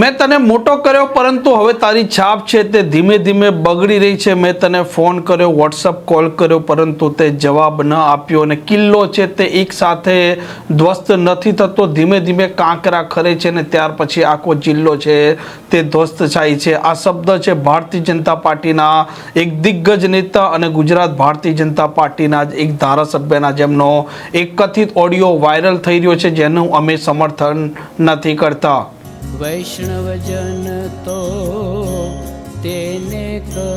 મેં તને મોટો કર્યો, પરંતુ હવે તારી છાપ છે તે ધીમે ધીમે બગડી રહી છે. મેં તને ફોન કર્યો વોટ્સઅપ કોલ કર્યો, પરંતુ તે જવાબ ન આપ્યો અને કિલ્લો છે તે એક સાથે ધ્વસ્ત નથી થતો. ધીમે ધીમે કાંકરા ખરે છે અને ત્યાર પછી આખો જિલ્લો છે તે ધ્વસ્ત થાય છે. આ શબ્દ છે ભારતીય જનતા પાર્ટીના એક દિગ્ગજ નેતા અને ગુજરાત ભારતીય જનતા પાર્ટીના જ એક ધારાસભ્યના જેમનો એક કથિત ઓડિયો વાયરલ થઈ રહ્યો છે, જેનું અમે સમર્થન નથી કરતા. વૈષ્ણવજન તો તેને કહીએ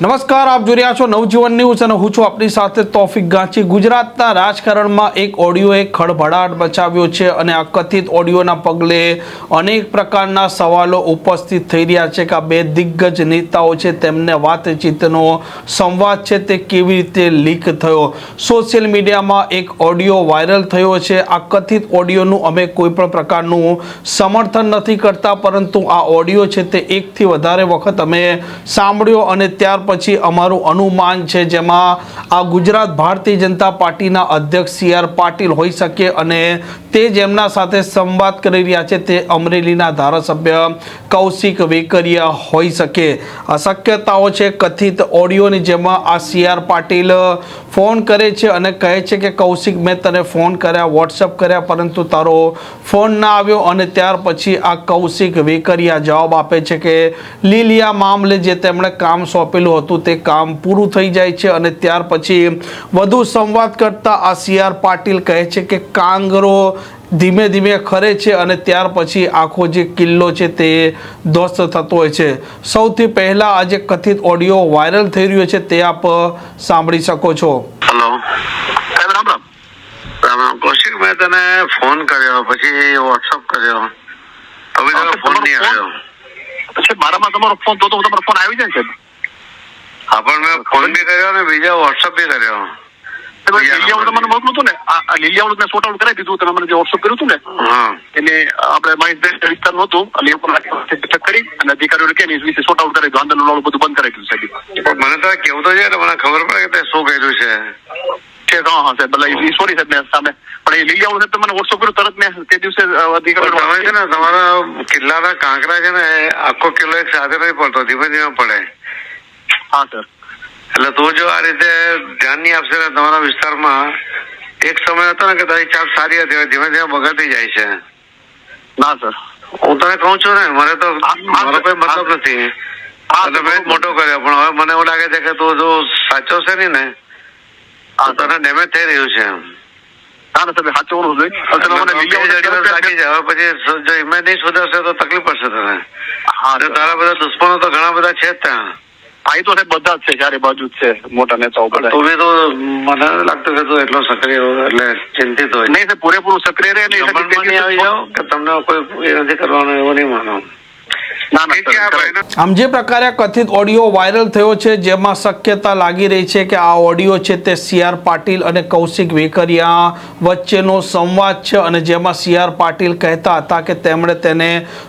નમસ્કાર, આપ જોઈ રહ્યા છો નવજીવન ન્યૂઝ અને હું છું આપની સાથે તોફિક ગાંચી. ગુજરાતના રાજકારણમાં એક ઓડિયોએ ખળભળાટ બચાવ્યો છે અને આ કથિત ઓડિયોના પગલે અનેક પ્રકારના સવાલો ઉપસ્થિત થઈ રહ્યા છે કે આ બે દિગ્ગજ નેતાઓ છે, તેમને વાતચીતનો સંવાદ છે, તે કેવી રીતે લીક થયો? સોશિયલ મીડિયામાં એક ઓડિયો વાયરલ થયો છે. આ કથિત ઓડિયોનું અમે કોઈ પણ પ્રકારનું સમર્થન નથી કરતા, પરંતુ આ ઓડિયો છે તે એકથી વધારે વખત અમે સાંભળ્યો અને ત્યાર પછી અમારું અનુમાન છે જેમાં આ ગુજરાત ભારતીય જનતા પાર્ટીના અધ્યક્ષ સી આર પાટીલ હોઈ શકે અને તે જેમના સાથે સંવાદ કરી રહ્યા છે તે અમરેલીના ધારાસભ્ય કૌશિક વેકરિયા હોઈ શકે. આ શક્યતાઓ છે કથિત ઓડિયોની જેમાં આ સી આર પાટીલ ફોન કરે છે અને કહે છે કે, કૌશિક, મેં તને ફોન કર્યા, વોટ્સઅપ કર્યા, પરંતુ તારો ફોન ના આવ્યો અને ત્યાર પછી આ કૌશિક વેકરિયા જવાબ આપે છે કે, લીલિયા મામલે જે તેમણે કામ સોંપેલું હતું તે કામ પૂરું થઈ જાય છે અને ત્યાર પછી વધુ સંવાદ કરતા આ સી આર પાટીલ કહે છે કે કાંગરો ધીમે ધીમે ખરે છે અને ત્યાર પછી આખો જે કિલ્લો છે તે ધ્વસ્ત થતો હોય છે. સૌથી પહેલા આ જે કથિત ઓડિયો વાયરલ થઈ રહ્યો છે તે આપ સાંભળી શકો છો. હેલો રામ રામ. રામ રામ. કૌશિક મેં તને ફોન કર્યો પછી વોટ્સઅપ કર્યો. હવે ફોન તમારો નહીં ફોન? આવ્યો. મારામાં તમારો ફોન તો તો તમારો ફોન આવી જાય સાહેબ હા પણ મેં ફોન બી કર્યો ને બીજા વોટ્સઅપ બી કર્યો. લીલિયાવાળું તમને મોકલું હતું ને. આ લીલિયાવાળું મેં સોર્ટ આઉટ કરાવી દીધું તમે મને જે વોટ્સઅપ કર્યું હતું ને એને આપણે મહેશભાઈ વિસ્તાર નહોતું. એટલે એ પણ બેઠક કરી અને અધિકારીઓને કે વિશે સોર્ટ આઉટ કરી દીધું. આંદોલન બધું બંધ કરાવી દીધું સાહેબ. મને તો કેવું તો છે મને ખબર પડે કે શું કર્યું છે. છે હા હા સાહેબ એટલે સોરી સાહેબ મેં સામે પણ એ લીલિયાવાળું સાહેબ મને વોટ્સઅપ કર્યું તરત મેં તે દિવસે તમે છે ને તમારા કિલ્લાના કાંકરા છે ને આખો કિલ્લો એક સાથે નહીં પડતો ધીમે ધીમે પડે. હા સર એટલે તું જો આ રીતે ધ્યાન નહીં આપશે ને તમારા વિસ્તારમાં એક સમય હતો ને કે તારી ચાપ સારી હતી ધીમે ધીમે બગડતી જાય છે. ના સર હું તને કહું છું ને મને તો મારો કોઈ મતલબ નથી. હા, એટલે મેં જ મોટો કર્યો પણ હવે મને એવું લાગે છે કે તું જો સાચો છે ને તને ડેમેજ થઈ રહ્યું છે. ના સાચવવાનું હવે તમે જાય. હવે પછી જો ઇમેજ નહીં સુધરશે તો તકલીફ પડશે તને. તારા બધા દુશ્મનો તો ઘણા બધા છે જ ત્યાં. એ તો સાહેબ બધા જ છે ચારે બાજુ જ છે મોટા નેતાઓ બધા. તો બી તો મને લાગતું કે તું એટલો સક્રિય એટલે ચિંતિત હોય. નહીં પૂરેપૂરું સક્રિય રહે ને નહીં આવી જાઓ કે તમને કોઈ એ નથી કરવાનું એવું નહીં માનો. આમ જે પ્રકારે આ કથિત ઓડિયો વાયરલ થયો છે જેમાં શક્યતા લાગી રહી છે કે આ ઓડિયો છે તે સી આર પાટીલ અને કૌશિક વેકરિયા વચ્ચેનો સંવાદ છે અને જેમાં સી આર પાટીલ કહેતા હતા કે તેમણે તેને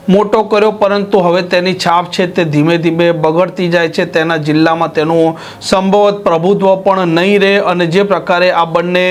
મોટો કર્યો પરંતુ હવે તેની છાપ છે તે ધીમે ધીમે બગડતી જાય છે. તેના જિલ્લામાં તેનું સંભવત પ્રભુત્વ પણ નહીં રહે અને જે પ્રકારે આ બંને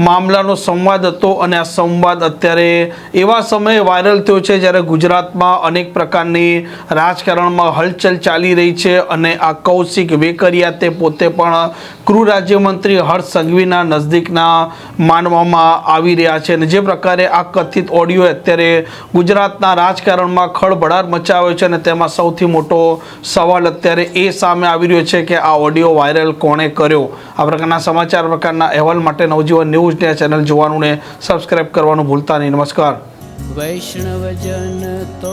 મામલાનો સંવાદ હતો અને આ સંવાદ અત્યારે એવા સમયે વાયરલ થયો છે જ્યારે ગુજરાતમાં અનેક પ્રકારની રાજકારણમાં હલચલ ચાલી રહી છે અને આ કૌશિક વેકરિયા તે પોતે પણ ગૃહ રાજ્યમંત્રી હર્ષ સંઘવીના નજદીકના માનવામાં આવી રહ્યા છે અને જે પ્રકારે આ કથિત ઓડિયો અત્યારે ગુજરાતના રાજકારણમાં ખળભળાટ મચાવ્યો છે અને તેમાં સૌથી મોટો સવાલ અત્યારે એ સામે આવી રહ્યો છે કે આ ઓડિયો વાયરલ કોણે કર્યો? આ પ્રકારના સમાચાર, પ્રકારના અહેવાલ માટે નવજીવન ન્યૂઝ ચેનલ જોવાનું ને સબસ્ક્રાઇબ કરવાનું ભૂલતા નહીં. નમસ્કાર. વૈષ્ણવજન તો